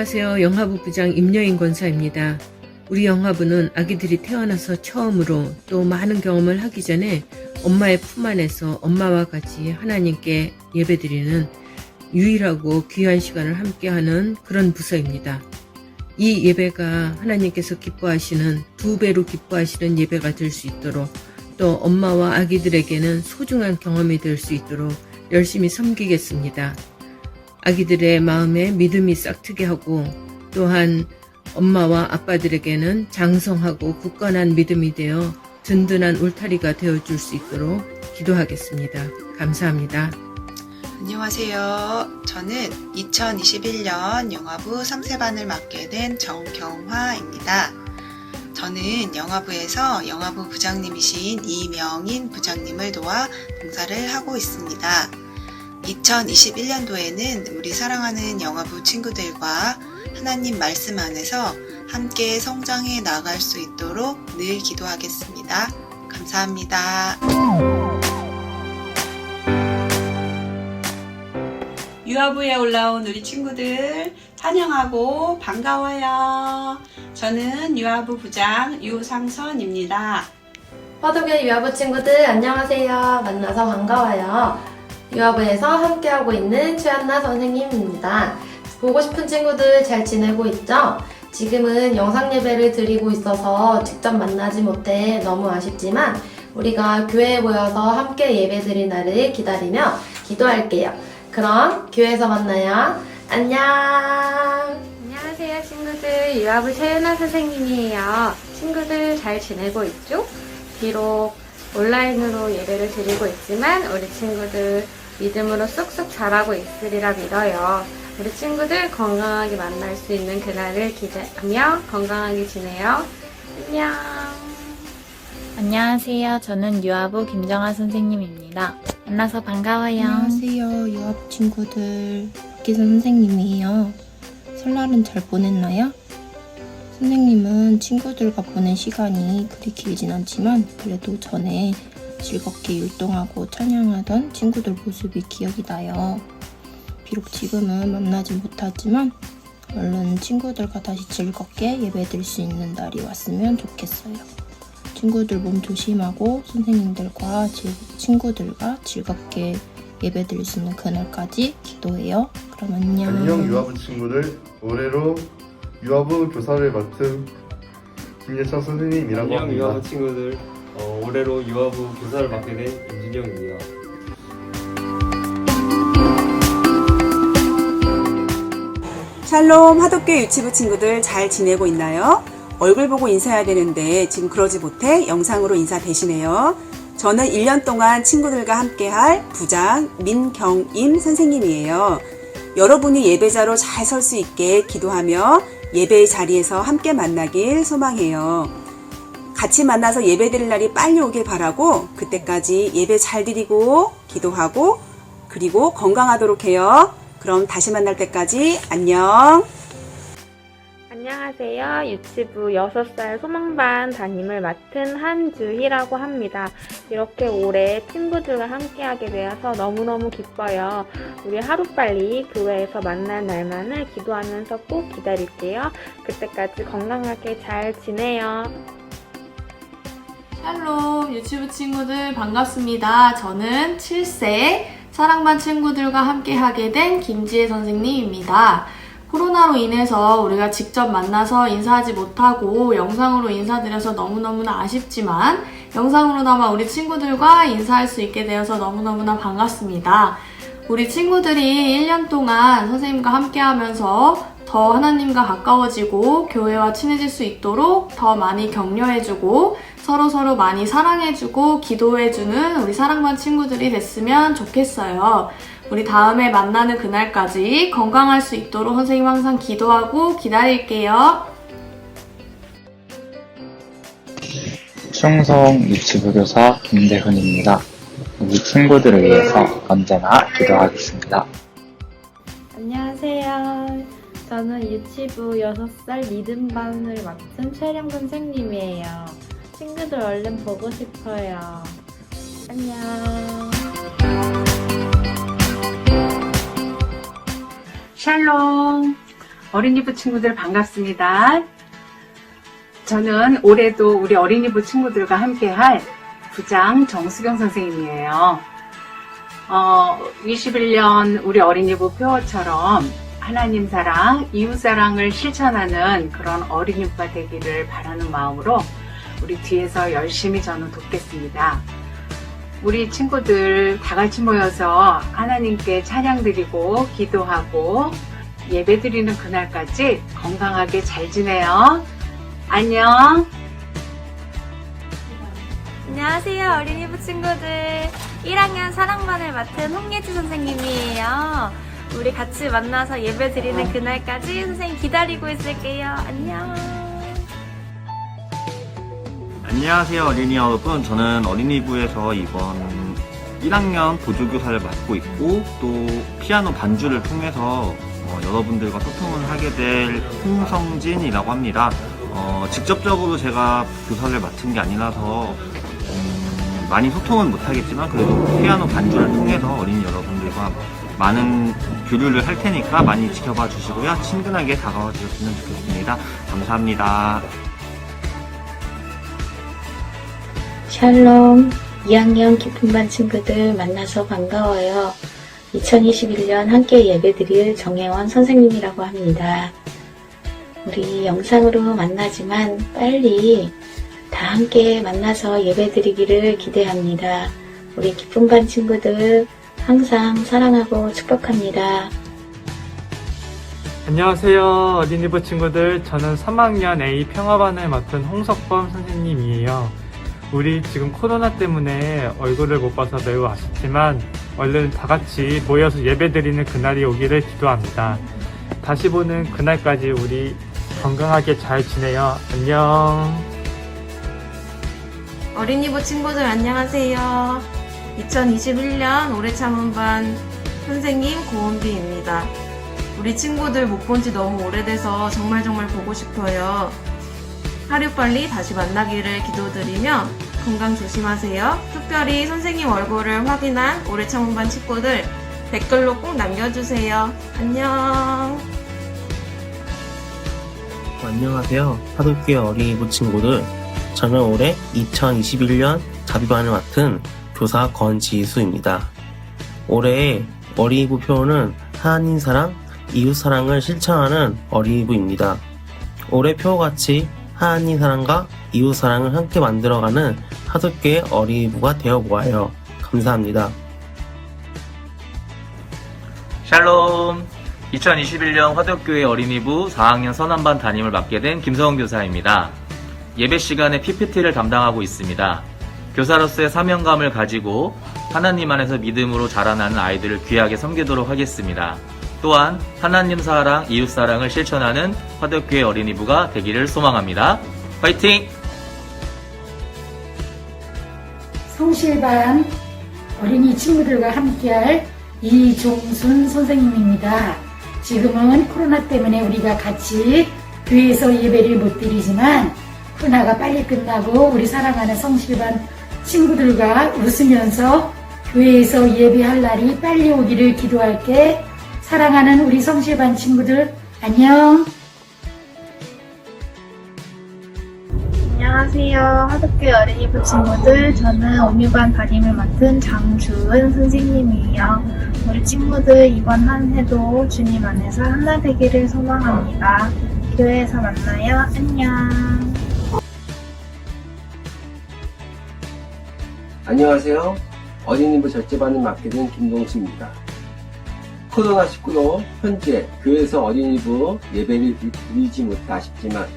안녕하세요. 영화부 부장 임여인 권사입니다. 우리 영화부는 아기들이 태어나서 처음으로 또 많은 경험을 하기 전에 엄마의 품 안에서 엄마와 같이 하나님께 예배드리는 유일하고 귀한 시간을 함께하는 그런 부서입니다. 이 예배가 하나님께서 기뻐하시는 두 배로 기뻐하시는 예배가 될 수 있도록 또 엄마와 아기들에게는 소중한 경험이 될 수 있도록 열심히 섬기겠습니다. 아기들의 마음에 믿음이 싹트게 하고 또한 엄마와 아빠들에게는 장성하고 굳건한 믿음이 되어 든든한 울타리가 되어 줄 수 있도록 기도하겠습니다. 감사합니다. 안녕하세요. 저는 2021년 영화부 3세반을 맡게 된 정경화입니다. 저는 영화부에서 영화부 부장님이신 이명인 부장님을 도와 봉사를 하고 있습니다. 2021년도에는 우리 사랑하는 영화부 친구들과 하나님 말씀 안에서 함께 성장해 나갈 수 있도록 늘 기도하겠습니다. 감사합니다. 유아부에 올라온 우리 친구들 환영하고 반가워요. 저는 유아부 부장 유상선입니다. 화독의 유아부 친구들 안녕하세요. 만나서 반가워요. 유아부에서 함께하고 있는 최한나 선생님입니다. 보고 싶은 친구들 잘 지내고 있죠? 지금은 영상 예배를 드리고 있어서 직접 만나지 못해 너무 아쉽지만 우리가 교회에 모여서 함께 예배 드릴 날을 기다리며 기도할게요. 그럼 교회에서 만나요. 안녕! 안녕하세요 친구들 유아부 최은아 선생님이에요 친구들 잘 지내고 있죠? 비록 온라인으로 예배를 드리고 있지만 우리 친구들 믿음으로 쑥쑥 자라고 있으리라 믿어요 우리 친구들 건강하게 만날 수 있는 그날을 기대하며 건강하게 지내요 안녕 안녕하세요. 저는 유아부 김정아 선생님입니다. 만나서 반가워요. 안녕하세요. 유학 친구들. 박기선 선생님이에요. 설날은 잘 보냈나요? 선생님은 친구들과 보낸 시간이 그리 길진 않지만 그래도 전에 즐겁게 율동하고 찬양하던 친구들 모습이 기억이 나요. 비록 지금은 만나지 못하지만 얼른 친구들과 다시 즐겁게 예배 드릴 수 있는 날이 왔으면 좋겠어요. 친구들 몸 조심하고 선생님들과 지- 친구들과 즐겁게 예배 드릴 수 있는 그날까지 기도해요. 그럼 안녕. 안녕 유아부 친구들 올해로 유아부 교사를 맡은 김예창 선생님이라고 안녕 합니다. 유아부 친구들 어, 올해로 유아부 교사를 맡게 된 임진영입니다. 샬롬 하덕교 유치부 친구들 잘 지내고 있나요? 얼굴 보고 인사해야 되는데 지금 그러지 못해 영상으로 인사 대신해요. 저는 1년 동안 친구들과 함께 할 부장 민경임 선생님이에요. 여러분이 예배자로 잘 설 수 있게 기도하며 예배의 자리에서 함께 만나길 소망해요. 같이 만나서 예배 드릴 날이 빨리 오길 바라고 그때까지 예배 잘 드리고 기도하고 그리고 건강하도록 해요. 그럼 다시 만날 때까지 안녕. 안녕하세요. 유치부 6살 소망반 담임을 맡은 한주희라고 합니다. 이렇게 올해 친구들과 함께하게 되어서 너무너무 기뻐요. 우리 하루빨리 교회에서 만날 날만을 기도하면서 꼭 기다릴게요. 그때까지 건강하게 잘 지내요. 샬롬 유튜브 친구들 반갑습니다. 저는 7세 사랑반 친구들과 함께 하게 된 김지혜 선생님입니다. 코로나로 인해서 우리가 직접 만나서 인사하지 못하고 영상으로 인사드려서 너무너무나 아쉽지만 영상으로나마 우리 친구들과 인사할 수 있게 되어서 너무너무나 반갑습니다. 우리 친구들이 1년 동안 선생님과 함께 하면서 더 하나님과 가까워지고 교회와 친해질 수 있도록 더 많이 격려해주고 서로 서로 많이 사랑해주고 기도해주는 우리 사랑반 친구들이 됐으면 좋겠어요. 우리 다음에 만나는 그날까지 건강할 수 있도록 선생님 항상 기도하고 기다릴게요. 충성 유치부 교사 김대훈입니다. 우리 친구들을 위해서 언제나 기도하겠습니다. 저는 유치부 6살 리듬반을 맡은 최령 선생님이에요. 친구들 얼른 보고 싶어요. 안녕. 샬롬. 어린이부 친구들 반갑습니다. 저는 올해도 우리 어린이부 친구들과 함께 할 부장 정수경 선생님이에요. 어, 21년 우리 어린이부 표어처럼 하나님 사랑, 이웃 사랑을 실천하는 그런 어린이부가 되기를 바라는 마음으로 우리 뒤에서 열심히 저는 돕겠습니다. 우리 친구들 다 같이 모여서 하나님께 찬양 드리고 기도하고 예배 드리는 그날까지 건강하게 잘 지내요. 안녕. 안녕하세요, 어린이부 친구들. 1학년 사랑반을 맡은 홍예지 선생님이에요. 우리 같이 만나서 예배 드리는 그날까지 선생님 기다리고 있을게요. 안녕. 안녕하세요 어린이 여러분 저는 어린이부에서 이번 1학년 보조교사를 맡고 있고 또 피아노 반주를 통해서 어, 여러분들과 소통을 하게 될 홍성진이라고 합니다 어, 직접적으로 제가 교사를 맡은 게 아니라서 음, 많이 소통은 못하겠지만 그래도 피아노 반주를 통해서 어린이 여러분들과 많은 교류를 할 테니까 많이 지켜봐 주시고요 친근하게 다가와 주셨으면 좋겠습니다 감사합니다 샬롬. 2학년 깊은 반 친구들 만나서 반가워요. 2021년 함께 예배드릴 정혜원 선생님이라고 합니다. 우리 영상으로 만나지만 빨리 다 함께 만나서 예배드리기를 기대합니다. 우리 깊은 반 친구들 항상 사랑하고 축복합니다. 안녕하세요. 어린이부 친구들. 저는 3학년 A 평화반을 맡은 홍석범 선생님이에요. 우리 지금 코로나 때문에 얼굴을 못 봐서 매우 아쉽지만 얼른 다 같이 모여서 예배드리는 그날이 오기를 기도합니다. 다시 보는 그날까지 우리 건강하게 잘 지내요. 안녕. 어린이부 친구들 안녕하세요. 2021년 올해 참은반 선생님 고은비입니다. 우리 친구들 못 본 지 너무 오래돼서 정말 정말 보고 싶어요. 하루빨리 다시 만나기를 기도드리며 건강 조심하세요. 특별히 선생님 얼굴을 확인한 올해 참은반 친구들 댓글로 꼭 남겨주세요. 안녕. 안녕하세요. 하도교회 어린이부 친구들. 저는 올해 2021년 자비반을 맡은 교사 권지수입니다. 올해 어린이부 표어는 하나님 사랑, 이웃 사랑을 실천하는 어린이부입니다. 올해 표어같이 하나님 사랑과 이웃 사랑을 함께 만들어가는 하도교회 어린이부가 되어보아요. 감사합니다. 샬롬! 2021년 화덕교회 어린이부 4학년 선한반 담임을 맡게 된 김성훈 교사입니다. 예배 시간에 PPT를 담당하고 있습니다. 교사로서의 사명감을 가지고 하나님 안에서 믿음으로 자라나는 아이들을 귀하게 섬기도록 하겠습니다. 또한 하나님 사랑, 이웃 사랑을 실천하는 화덕교회 어린이부가 되기를 소망합니다. 화이팅! 성실반 어린이 친구들과 함께할 이종순 선생님입니다. 지금은 코로나 때문에 우리가 같이 교회에서 예배를 못 드리지만 코로나가 빨리 끝나고 우리 사랑하는 성실반 친구들과 웃으면서 교회에서 예배할 날이 빨리 오기를 기도할게. 사랑하는 우리 성실반 친구들 안녕. 안녕하세요. 하덕교 어린이부 친구들. 저는 오미반 담임을 맡은 장주은 선생님이에요. 우리 친구들 이번 한 해도 주님 안에서 하나 되기를 소망합니다. 교회에서 만나요. 안녕. 안녕하세요. 어린이부 절제반을 맡게 된 김동수입니다. 코로나19로 현재 교회에서 어린이부 예배를 드리지 못해 아쉽지만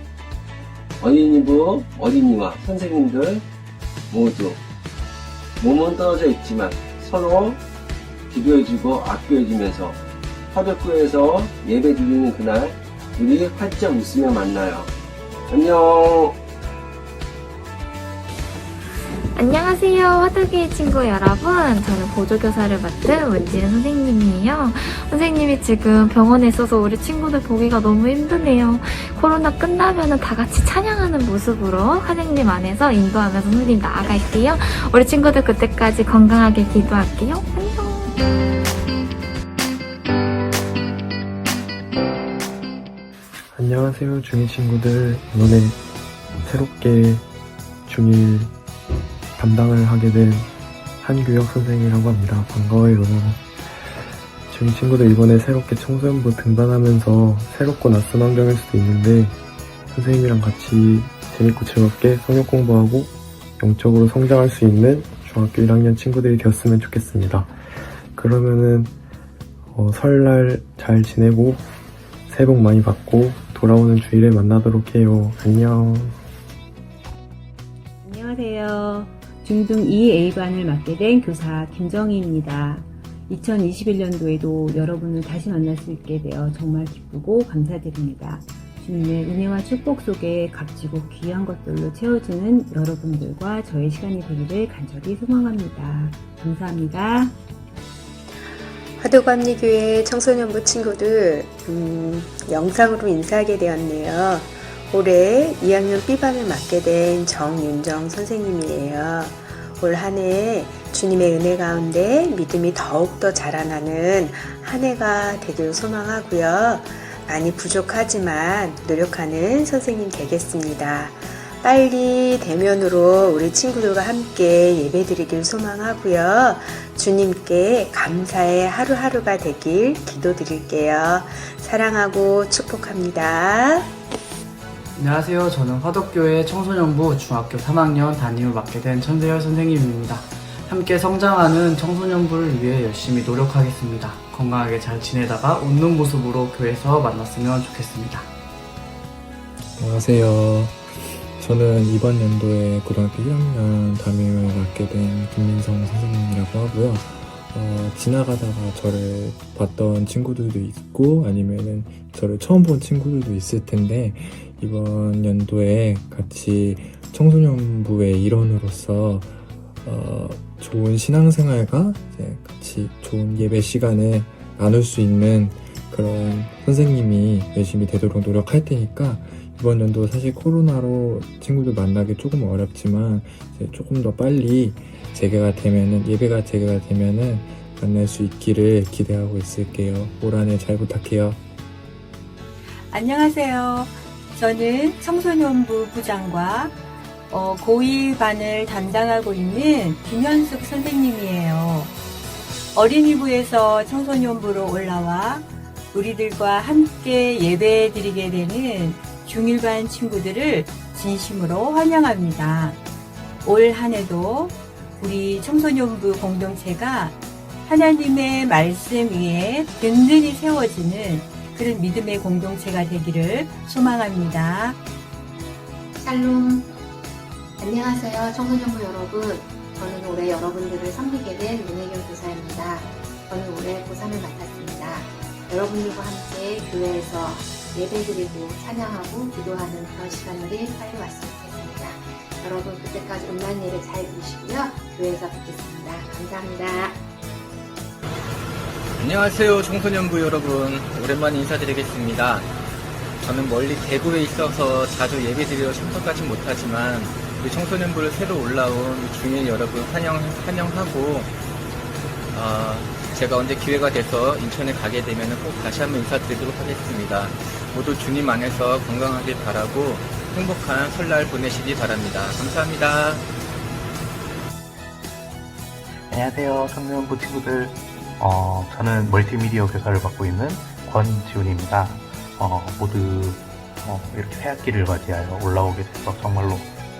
어린이부 어린이와 선생님들 모두 몸은 떨어져 있지만 서로 기도해주고 아껴주면서 화덕교에서 예배 드리는 그날 우리 활짝 웃으며 만나요. 안녕. 안녕하세요. 화덕의 친구 여러분. 저는 보조교사를 맡은 문지은 선생님이에요. 선생님이 지금 병원에 있어서 우리 친구들 보기가 너무 힘드네요. 코로나 끝나면 다 같이 찬양하는 모습으로 선생님 안에서 인도하면서 선생님 나아갈게요. 우리 친구들 그때까지 건강하게 기도할게요. 안녕. 안녕하세요, 중2 친구들. 이번에 새롭게 중1 담당을 하게 된 한규혁 선생이라고 합니다. 반가워요. 중2 친구들 이번에 새롭게 청소년부 등반하면서 새롭고 낯선 환경일 수도 있는데 선생님이랑 같이 재밌고 즐겁게 성역 공부하고 영적으로 성장할 수 있는 중학교 1학년 친구들이 되었으면 좋겠습니다. 그러면은 어, 설날 잘 지내고 새해 복 많이 받고 돌아오는 주일에 만나도록 해요. 안녕. 안녕하세요. 중등 2A반을 맡게 된 교사 김정희입니다. 2021년도에도 여러분을 다시 만날 수 있게 되어 정말 기쁘고 감사드립니다. 주님의 은혜와 축복 속에 값지고 귀한 것들로 채워주는 여러분들과 저의 시간이 되기를 간절히 소망합니다. 감사합니다. 화도감리교회 청소년부 친구들 음, 영상으로 인사하게 되었네요. 올해 2학년 B반을 맡게 된 정윤정 선생님이에요. 올 한 해 주님의 은혜 가운데 믿음이 더욱더 자라나는 한 해가 되길 소망하고요. 많이 부족하지만 노력하는 선생님 되겠습니다. 빨리 대면으로 우리 친구들과 함께 예배 드리길 소망하고요. 주님께 감사의 하루하루가 되길 기도드릴게요. 사랑하고 축복합니다. 안녕하세요. 저는 화덕교회 청소년부 중학교 3학년 담임을 맡게 된 천세열 선생님입니다. 함께 성장하는 청소년부를 위해 열심히 노력하겠습니다. 건강하게 잘 지내다가 웃는 모습으로 교회에서 만났으면 좋겠습니다. 안녕하세요. 저는 이번 연도에 고등학교 1학년 담임을 맡게 된 김민성 선생님이라고 하고요. 어, 지나가다가 저를 봤던 친구들도 있고 아니면은 저를 처음 본 친구들도 있을 텐데 이번 연도에 같이 청소년부의 일원으로서 어, 좋은 신앙생활과 이제 같이 좋은 예배 시간을 나눌 수 있는 그런 선생님이 열심히 되도록 노력할 테니까 이번 연도 사실 코로나로 친구들 만나기 조금 어렵지만 조금 더 빨리 재개가 되면은 예배가 재개가 되면은 만날 수 있기를 기대하고 있을게요. 올 한 해 잘 부탁해요. 안녕하세요. 저는 청소년부 부장과 어, 고2 반을 담당하고 있는 김현숙 선생님이에요. 어린이부에서 청소년부로 올라와 우리들과 함께 예배 드리게 되는 중1반 친구들을 진심으로 환영합니다. 올 한 해도 우리 청소년부 공동체가 하나님의 말씀 위에 든든히 세워지는 그런 믿음의 공동체가 되기를 소망합니다. 샬롬. 안녕하세요, 청소년부 여러분. 저는 올해 여러분들을 섬기게 된 문혜경 교사입니다. 저는 올해 고3을 맡았습니다. 여러분들과 함께 교회에서 예배 드리고 찬양하고 기도하는 그런 시간들이 빨리 왔으면 좋겠습니다. 여러분 그때까지 온라인 예배 잘 보시고요. 교회에서 뵙겠습니다. 감사합니다. 안녕하세요 청소년부 여러분. 오랜만에 인사드리겠습니다. 저는 멀리 대구에 있어서 자주 예배드리러 참석하지 못하지만 우리 청소년부를 새로 올라온 중일 여러분 환영, 환영하고 어, 제가 언제 기회가 돼서 인천에 가게 되면 꼭 다시 한번 인사드리도록 하겠습니다. 모두 주님 안에서 건강하길 바라고 행복한 설날 보내시기 바랍니다. 감사합니다 안녕하세요, 청년부 친구들. 어, 저는 멀티미디어 교사를 맡고 있는 권지훈입니다. 어, 모두 어, 이렇게 새학기를 맞이하여 올라오게 돼서 정말로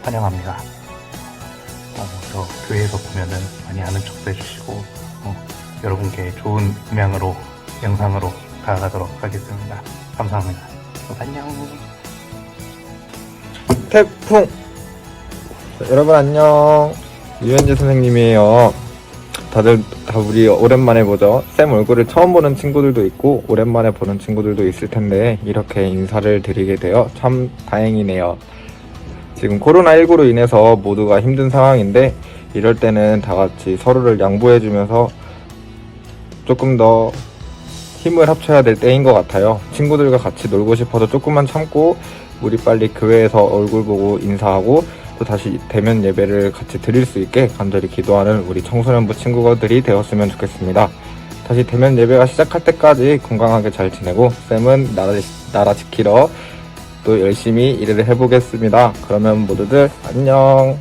환영합니다. 어, 저 교회에서 보면은 많이 아는 척도 해주시고 어, 여러분께 좋은 음향으로 영상으로 다가가도록 하겠습니다. 감사합니다. 안녕. 태풍 자, 여러분 안녕 유현재 선생님이에요 다들 다 우리 오랜만에 보죠 쌤 얼굴을 처음 보는 친구들도 있고 오랜만에 보는 친구들도 있을 텐데 이렇게 인사를 드리게 되어 참 다행이네요 지금 코로나19로 인해서 모두가 힘든 상황인데 이럴 때는 다 같이 서로를 양보해주면서 조금 더 힘을 합쳐야 될 때인 것 같아요. 친구들과 같이 놀고 싶어서 조금만 참고 우리 빨리 교회에서 얼굴 보고 인사하고 또 다시 대면 예배를 같이 드릴 수 있게 간절히 기도하는 우리 청소년부 친구들이 되었으면 좋겠습니다. 다시 대면 예배가 시작할 때까지 건강하게 잘 지내고 쌤은 나라, 나라 지키러 또 열심히 일을 해보겠습니다. 그러면 모두들 안녕.